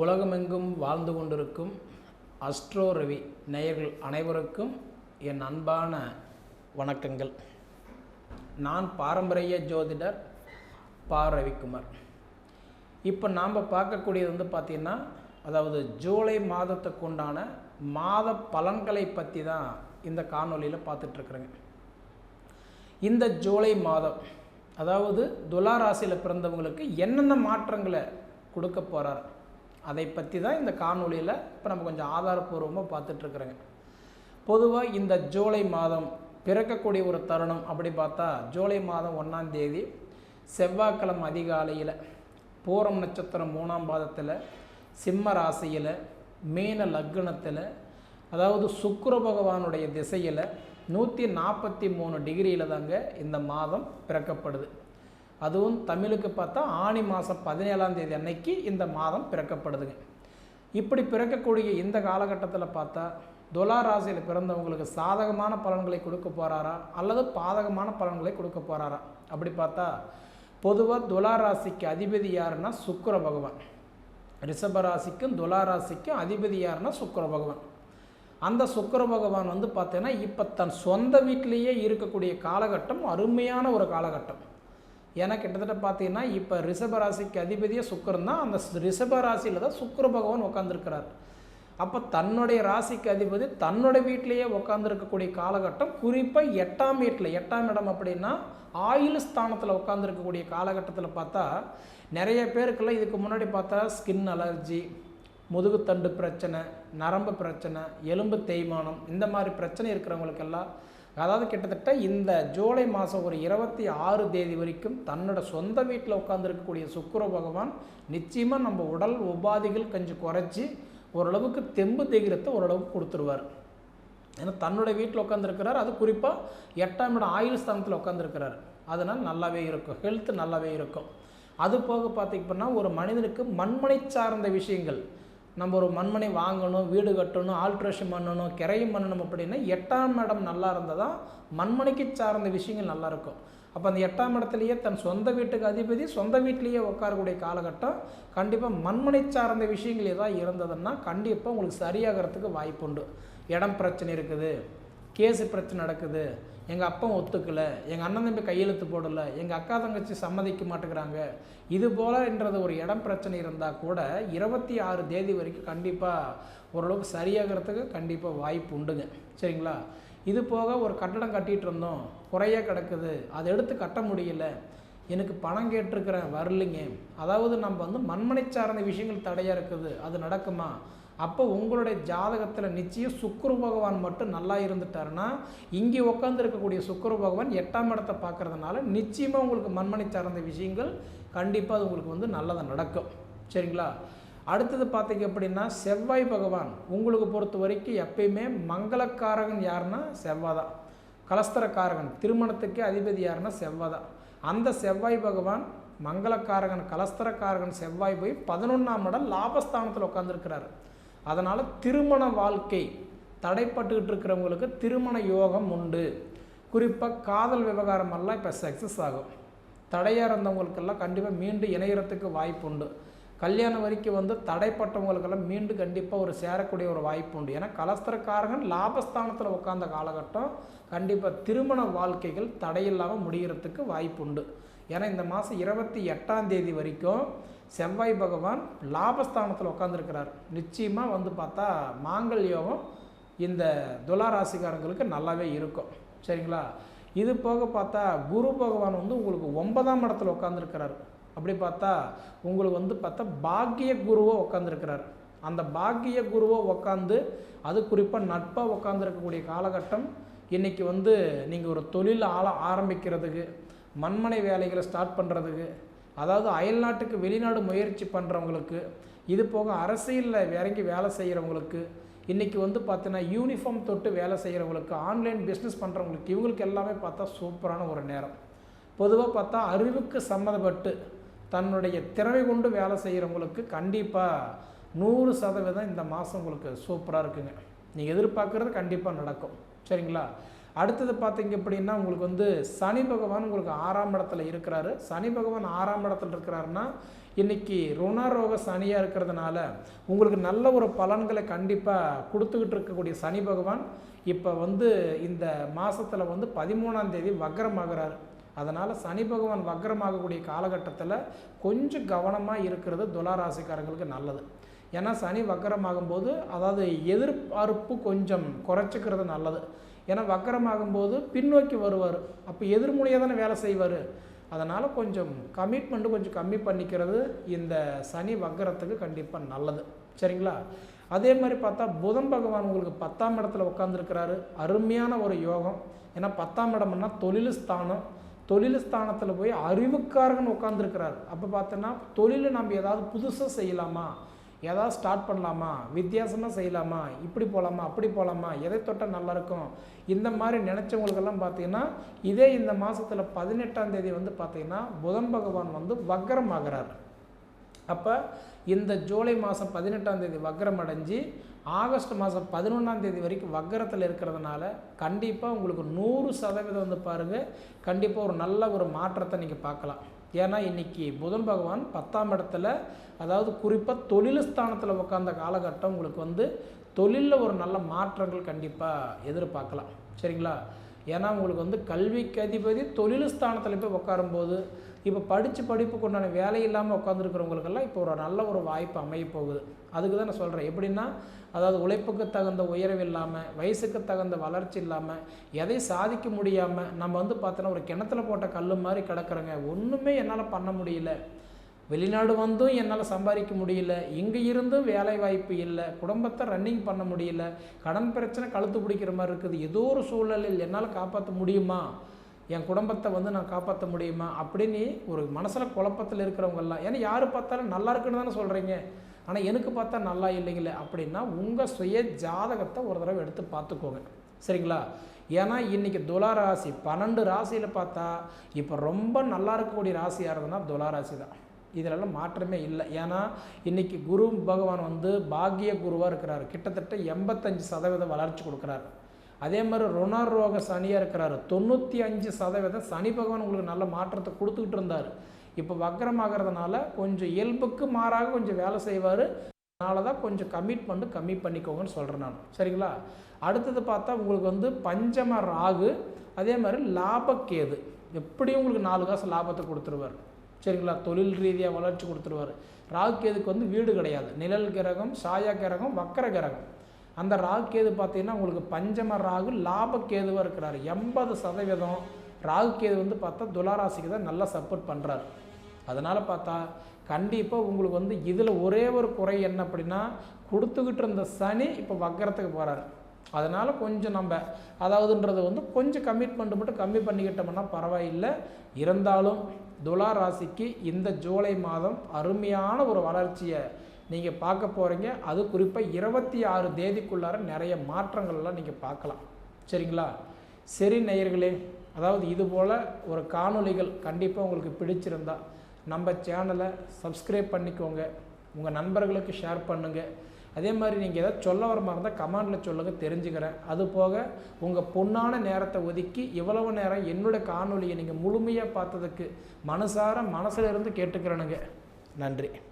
உலகமெங்கும் வாழ்ந்து கொண்டிருக்கும் அஸ்ட்ரோ ரவி நேயர்கள் அனைவருக்கும் என் அன்பான வணக்கங்கள். நான் பாரம்பரிய ஜோதிடர் பா. ரவிக்குமார். இப்போ நாம் பார்க்கக்கூடியது வந்து பார்த்திங்கன்னா அதாவது ஜூலை மாதத்துக்கு உண்டான மாத பலன்களை பற்றி தான் இந்த காணொலியில் பார்த்துட்ருக்குறேங்க. இந்த ஜூலை மாதம் அதாவது துலா ராசியில் பிறந்தவங்களுக்கு என்னென்ன மாற்றங்களை கொடுக்க போகிறார் அதை பற்றி தான் இந்த காணொலியில் இப்போ நம்ம கொஞ்சம் ஆதாரப்பூர்வமாக பார்த்துட்ருக்குறோங்க. பொதுவாக இந்த ஜூலை மாதம் பிறக்கக்கூடிய ஒரு தருணம் அப்படி பார்த்தா ஜூலை மாதம் ஒன்றாம் தேதி செவ்வாய்க்கிழமை அதிகாலையில் பூரம் நட்சத்திரம் மூணாம் பாதத்தில் சிம்ம ராசியில் மீன லக்னத்தில் அதாவது சுக்கர பகவானுடைய திசையில் நூற்றி நாற்பத்தி மூணு டிகிரியில் தாங்க இந்த மாதம் பிறக்கப்படுது. அதுவும் தமிழுக்கு பார்த்தா ஆணி மாதம் பதினேழாம் தேதி அன்னைக்கு இந்த மாதம் பிறக்கப்படுதுங்க. இப்படி பிறக்கக்கூடிய இந்த காலகட்டத்தில் பார்த்தா துலா ராசியில் பிறந்தவங்களுக்கு சாதகமான பலன்களை கொடுக்க போகிறாரா அல்லது பாதகமான பலன்களை கொடுக்க போகிறாரா அப்படி பார்த்தா பொதுவாக துலா ராசிக்கு அதிபதி யாருன்னா சுக்கர பகவான். ரிஷப ராசிக்கும் துலா ராசிக்கும் அதிபதி யாருன்னா சுக்கிர பகவான். அந்த சுக்கர பகவான் வந்து பார்த்தீங்கன்னா இப்போ தன் சொந்த வீட்டிலேயே இருக்கக்கூடிய காலகட்டம் அருமையான ஒரு காலகட்டம். ஏன்னா கிட்டத்தட்ட பார்த்தீங்கன்னா இப்போ ரிஷபராசிக்கு அதிபதியே சுக்கரன் தான். அந்த ரிஷபராசியில் தான் சுக்கர பகவான் உட்காந்துருக்கிறார் அப்போ தன்னுடைய ராசிக்கு அதிபதி தன்னோட வீட்டிலேயே உட்காந்துருக்கக்கூடிய காலகட்டம் குறிப்பாக எட்டாம் வீட்டில் எட்டாம் இடம் அப்படின்னா ஆயுள் ஸ்தானத்தில் உட்காந்துருக்கக்கூடிய காலகட்டத்தில் பார்த்தா நிறைய பேருக்கெல்லாம் இதுக்கு முன்னாடி பார்த்தா ஸ்கின் அலர்ஜி முதுகுத்தண்டு பிரச்சனை நரம்பு பிரச்சனை எலும்பு தேய்மானம் இந்த மாதிரி பிரச்சனை இருக்கிறவங்களுக்கெல்லாம் அதாவது கிட்டத்தட்ட இந்த ஜூலை மாதம் ஒரு இருபத்தி ஆறு தேதி வரைக்கும் தன்னோட சொந்த வீட்டில் உட்காந்துருக்கக்கூடிய சுக்கர பகவான் நிச்சயமாக நம்ம உடல் உபாதைகள் கொஞ்சம் குறைச்சி ஓரளவுக்கு தெம்பு தைரியத்தை ஓரளவுக்கு கொடுத்துருவார். ஏன்னா தன்னோட வீட்டில் உட்காந்துருக்கிறார் அது குறிப்பாக எட்டாம் இடம் ஆயுள் ஸ்தானத்தில் உட்காந்துருக்கிறார் அதனால் நல்லாவே இருக்கும். ஹெல்த் நல்லாவே இருக்கும். அது போக பார்த்திங்கன்னா ஒரு மனிதனுக்கு மண்மனை சார்ந்த விஷயங்கள் நம்ம ஒரு மண்மனை வாங்கணும் வீடு கட்டணும் ஆல்ட்ரேஷன் பண்ணணும் கிரையும் பண்ணணும் அப்படின்னா எட்டாம் இடம் நல்லா இருந்தால் தான் மண்மனைக்கு சார்ந்த விஷயங்கள் நல்லா இருக்கும். அப்போ அந்த எட்டாம் இடத்துலையே தன் சொந்த வீட்டுக்கு அதிபதி சொந்த வீட்டிலேயே உட்காரக்கூடிய காலகட்டம் கண்டிப்பாக மண்மனை சார்ந்த விஷயங்கள் ஏதாவது இருந்ததுன்னா கண்டிப்பாக உங்களுக்கு சரியாகிறதுக்கு வாய்ப்புண்டு. இடம் பிரச்சனை இருக்குது கேஸு பிரச்சனை நடக்குது. எங்கள் அப்பா ஒத்துக்கலை எங்கள் அண்ணன் தம்பி கையெழுத்து போடலை எங்கள் அக்கா தங்கச்சி சம்மதிக்க மாட்டேங்கிறாங்க. இது போலன்றது ஒரு இடம் பிரச்சனை இருந்தால் கூட இருபத்தி ஆறு தேதி வரைக்கும் கண்டிப்பாக ஓரளவுக்கு சரியாகிறதுக்கு கண்டிப்பாக வாய்ப்பு உண்டுங்க. சரிங்களா? இது போக ஒரு கட்டடம் கட்டிகிட்டு இருந்தோம். குறையே கிடக்குது. அதை எடுத்து கட்ட முடியல. எனக்கு பணம் கேட்டிருக்கிறேன் வரலைங்க. அதாவது நம்ம வந்து மண்மனை சார்ந்த விஷயங்கள் தடையாக இருக்குது. அது நடக்குமா? அப்போ உங்களுடைய ஜாதகத்தில் நிச்சயம் சுக்குரு பகவான் மட்டும் நல்லா இருந்துட்டாருன்னா இங்கே உட்காந்து இருக்கக்கூடிய சுக்குரு பகவான் எட்டாம் இடத்தை பார்க்கறதுனால நிச்சயமாக உங்களுக்கு மண்மனை சார்ந்த விஷயங்கள் கண்டிப்பாக அது உங்களுக்கு வந்து நல்லதாக நடக்கும். சரிங்களா? அடுத்தது பார்த்தீங்க அப்படின்னா செவ்வாய் பகவான் உங்களுக்கு பொறுத்த வரைக்கும் எப்பயுமே மங்களக்காரகன் யாருன்னா செவ்வாய் தான் கலஸ்தரக்காரகன் திருமணத்துக்கு அதிபதி யாருன்னா செவ்வாய் தான் அந்த செவ்வாய் பகவான் மங்களக்காரகன் கலஸ்தரக்காரகன் செவ்வாய் போய் பதினொன்றாம் இடம் லாபஸ்தானத்தில் உட்காந்துருக்கிறாரு அதனால் திருமண வாழ்க்கை தடைப்பட்டுக்கிட்டு இருக்கிறவங்களுக்கு திருமண யோகம் உண்டு. குறிப்பாக காதல் விவகாரமெல்லாம் இப்போ சக்ஸஸ் ஆகும். தடையாக இருந்தவங்களுக்கெல்லாம் கண்டிப்பாக மீண்டும் இணையறதுக்கு வாய்ப்பு உண்டு. கல்யாணம் வரைக்கும் வந்து தடைப்பட்டவங்களுக்கெல்லாம் மீண்டும் கண்டிப்பாக ஒரு சேரக்கூடிய ஒரு வாய்ப்பு உண்டு. ஏன்னா கலஸ்திரக்காரகன் லாபஸ்தானத்தில் உட்காந்த காலகட்டம் கண்டிப்பாக திருமண வாழ்க்கைகள் தடையில்லாமல் முடிகிறதுக்கு வாய்ப்பு உண்டு. ஏன்னா இந்த மாதம் இருபத்தி எட்டாம் தேதி வரைக்கும் செவ்வாய் பகவான் லாபஸ்தானத்தில் உட்காந்துருக்கிறார் நிச்சயமாக வந்து பார்த்தா மாங்கல் யோகம் இந்த துலா ராசிக்காரங்களுக்கு நல்லாவே இருக்கும். சரிங்களா? இது போக பார்த்தா குரு பகவான் வந்து உங்களுக்கு ஒன்பதாம் இடத்துல உட்காந்துருக்கிறார் அப்படி பார்த்தா உங்களுக்கு வந்து பார்த்தா பாக்கிய குருவோ உட்காந்துருக்கிறார் அந்த பாக்கிய குருவோ உட்காந்து அது குறிப்பாக நட்பாக உட்காந்துருக்கக்கூடிய காலகட்டம். இன்றைக்கி வந்து நீங்கள் ஒரு தொழில் ஆள ஆரம்பிக்கிறதுக்கு மண்மனை வேலைகளை ஸ்டார்ட் பண்ணுறதுக்கு அதாவது அயல்நாட்டுக்கு வெளிநாடு முயற்சி பண்ணுறவங்களுக்கு இது போக அரசியலில் இறங்கி வேலை செய்கிறவங்களுக்கு இன்றைக்கி வந்து பார்த்தீங்கன்னா யூனிஃபார்ம் தொட்டு வேலை செய்கிறவங்களுக்கு ஆன்லைன் பிஸ்னஸ் பண்ணுறவங்களுக்கு இவங்களுக்கு எல்லாமே பார்த்தா சூப்பரான ஒரு நேரம். பொதுவாக பார்த்தா அறிவுக்கு சம்மந்தப்பட்டு தன்னுடைய திறமை கொண்டு வேலை செய்கிறவங்களுக்கு கண்டிப்பாக நூறு சதவீதம் இந்த மாதம் உங்களுக்கு சூப்பராக இருக்குங்க. நீங்கள் எதிர்பார்க்குறது கண்டிப்பாக நடக்கும். சரிங்களா? அடுத்தது பார்த்தீங்க அப்படின்னா உங்களுக்கு வந்து சனி பகவான் உங்களுக்கு ஆறாம் இடத்துல இருக்கிறாரு. சனி பகவான் ஆறாம் இடத்துல இருக்கிறாருன்னா இன்னைக்கு ருணரோக சனியாக இருக்கிறதுனால உங்களுக்கு நல்ல ஒரு பலன்களை கண்டிப்பாக கொடுத்துக்கிட்டு இருக்கக்கூடிய சனி பகவான் இப்போ வந்து இந்த மாதத்தில் வந்து பதிமூணாம் தேதி வக்ரமாகிறார். அதனால் சனி பகவான் வக்ரமாகக்கூடிய காலகட்டத்தில் கொஞ்சம் கவனமாக இருக்கிறது துளாராசிக்காரங்களுக்கு நல்லது. ஏன்னா சனி வக்கரமாகும்போது அதாவது எதிர்பார்ப்பு கொஞ்சம் குறைச்சிக்கிறது நல்லது. ஏன்னா வக்கரமாகும்போது பின்னோக்கி வருவார். அப்போ எதிர்மொழியாக தானே வேலை செய்வார். அதனால் கொஞ்சம் கமிட்மெண்ட்டு கொஞ்சம் கம்மி பண்ணிக்கிறது இந்த சனி வக்கரத்துக்கு கண்டிப்பாக நல்லது. சரிங்களா? அதே மாதிரி பார்த்தா புதன் பகவான் உங்களுக்கு பத்தாம் இடத்துல உட்காந்துருக்கிறாரு அருமையான ஒரு யோகம். ஏன்னா பத்தாம் இடம்னா தொழில் ஸ்தானம். தொழில் ஸ்தானத்தில் போய் அறிவுக்காரன் உட்காந்துருக்கிறார் அப்போ பார்த்தோன்னா தொழிலை நம்ம ஏதாவது புதுசாக செய்யலாமா? ஏதாவது ஸ்டார்ட் பண்ணலாமா? வித்தியாசமாக செய்யலாமா? இப்படி போகலாமா அப்படி போகலாமா எதை தொட்டால் நல்லாயிருக்கும் இந்த மாதிரி நினச்சவங்களுக்கெல்லாம் பார்த்தீங்கன்னா இதே இந்த மாதத்தில் பதினெட்டாம் தேதி வந்து பார்த்திங்கன்னா புதன் பகவான் வந்து வக்கரம் ஆகிறார். அப்போ இந்த ஜூலை மாதம் பதினெட்டாம் தேதி வக்கரம் அடைஞ்சு ஆகஸ்ட் மாதம் பதினொன்றாம் தேதி வரைக்கும் வக்கரத்தில் இருக்கிறதுனால கண்டிப்பாக உங்களுக்கு நூறு சதவீதம் வந்து பாருங்கள் கண்டிப்பாக ஒரு நல்ல ஒரு மாற்றத்தை நீங்கள் பார்க்கலாம். ஏன்னா இன்றைக்கி புதன் பகவான் பத்தாம் இடத்துல அதாவது குறிப்பாக தொழில் ஸ்தானத்தில் உட்காந்த காலகட்டம் உங்களுக்கு வந்து தொழிலில் ஒரு நல்ல மாற்றங்கள் கண்டிப்பாக எதிர்பார்க்கலாம். சரிங்களா? ஏன்னா உங்களுக்கு வந்து கல்விக்கு அதிபதி தொழில் ஸ்தானத்தில் போய் உட்காரும்போது இப்போ படித்து படிப்புக்கு உண்டான வேலை இல்லாமல் உட்காந்துருக்கிறவங்களுக்கெல்லாம் இப்போ ஒரு நல்ல ஒரு வாய்ப்பு அமைய போகுது அதுக்கு தான் நான் சொல்கிறேன் எப்படின்னா அதாவது உழைப்புக்கு தகுந்த உயர்வு இல்லாமல் வயசுக்கு தகுந்த வளர்ச்சி இல்லாமல் எதை சாதிக்க முடியாமல் நம்ம வந்து பார்த்தோன்னா ஒரு கிணத்துல போட்ட கல் மாதிரி கிடக்குறோங்க. ஒன்றுமே என்னால் பண்ண முடியல. வெளிநாடு வந்தும் என்னால் சம்பாதிக்க முடியல. இங்கே இருந்தும் வேலை வாய்ப்பு இல்லை. குடும்பத்தை ரன்னிங் பண்ண முடியல. கடன் பிரச்சனை கழுத்து பிடிக்கிற மாதிரி இருக்குது. ஏதோ ஒரு சூழலில் என்னால் காப்பாற்ற முடியுமா? என் குடும்பத்தை வந்து நான் காப்பாற்ற முடியுமா? அப்படின்னு ஒரு மனசில் குழப்பத்தில் இருக்கிறவங்கெல்லாம் ஏன்னா யார் பார்த்தாலும் நல்லா இருக்குன்னு தானே சொல்கிறீங்க ஆனால் எனக்கு பார்த்தா நல்லா இல்லைங்களே அப்படின்னா உங்கள் சுய ஜாதகத்தை ஒரு தடவை எடுத்து பார்த்துக்கோங்க. சரிங்களா? ஏன்னா இன்றைக்கி துலா ராசி பன்னெண்டு ராசியில் பார்த்தா இப்போ ரொம்ப நல்லா இருக்கக்கூடிய ராசி இருந்ததுன்னா துலா ராசி தான் இதிலெல்லாம் மாற்றமே இல்லை. ஏன்னா இன்றைக்கி குரு பகவான் வந்து பாக்கிய குருவாக இருக்கிறார். கிட்டத்தட்ட எண்பத்தஞ்சு சதவீதம் வளர்ச்சி கொடுக்குறாரு. அதே மாதிரி ருணரோக சனியாக இருக்கிறாரு. தொண்ணூற்றி அஞ்சு சதவீதம் சனி பகவான் உங்களுக்கு நல்ல மாற்றத்தை கொடுத்துக்கிட்டு இருந்தார். இப்போ வக்கரமாகிறதுனால கொஞ்சம் இயல்புக்கு மாறாக கொஞ்சம் வேலை செய்வார். அதனால தான் கொஞ்சம் கமிட்மெண்ட்டு கம்மி பண்ணிக்கோங்கன்னு சொல்கிறேன் நான். சரிங்களா? அடுத்தது பார்த்தா உங்களுக்கு வந்து பஞ்சம ராகு அதே மாதிரி லாபக்கேது. எப்படியும் உங்களுக்கு நாலு காசு லாபத்தை கொடுத்துருவார். சரிங்களா? தொழில் ரீதியாக வளர்ச்சி கொடுத்துருவார். ராகுக்கேதுக்கு வந்து வீடு கிடையாது. நிழல் கிரகம் சாயா கிரகம் வக்கர கிரகம். அந்த ராகுக்கேது பார்த்தீங்கன்னா உங்களுக்கு பஞ்சம ராகு லாபக்கேதுவாக இருக்கிறார். எண்பது சதவீதம் ராகுக்கேது வந்து பார்த்தா துளாராசிக்கு தான் நல்லா சப்போர்ட் பண்ணுறாரு அதனால் பார்த்தா கண்டிப்பாக உங்களுக்கு வந்து இதில் ஒரே ஒரு குறை என்ன அப்படின்னா கொடுத்துக்கிட்டு இருந்த சனி இப்போ வக்கரத்துக்கு போகிறாரு அதனால் கொஞ்சம் நம்ம அதாவதுன்றது வந்து கொஞ்சம் கமிட்மெண்ட் மட்டும் கம்மி பண்ணிக்கிட்டோம்னா பரவாயில்லை. இருந்தாலும் துலா ராசிக்கு இந்த ஜூலை மாதம் அருமையான ஒரு வளர்ச்சியை நீங்கள் பார்க்க போகிறீங்க அது குறிப்பாக இருபத்தி ஆறு தேதிக்குள்ளார நிறைய மாற்றங்கள்லாம் நீங்கள் பார்க்கலாம். சரிங்களா? சரி நேயர்களே அதாவது இது போல் ஒரு காணொளிகள் கண்டிப்பாக உங்களுக்கு பிடிச்சிருந்தா நம்ம சேனலை சப்ஸ்கிரைப் பண்ணிக்கோங்க. உங்கள் நண்பர்களுக்கு ஷேர் பண்ணுங்கள் அதே மாதிரி நீங்கள் ஏதாவது சொல்ல வர மாதிரி இருந்தால் கமெண்டில் சொல்லுங்கள் தெரிஞ்சுக்கிறேன். அது போக உங்கள் பொண்ணான நேரத்தை ஒதுக்கி இவ்வளவு நேரம் என்னோட காணொலியை நீங்கள் முழுமையாக பார்த்ததுக்கு மனசார மனசில் இருந்து கேட்டுக்கிறேனுங்க. நன்றி.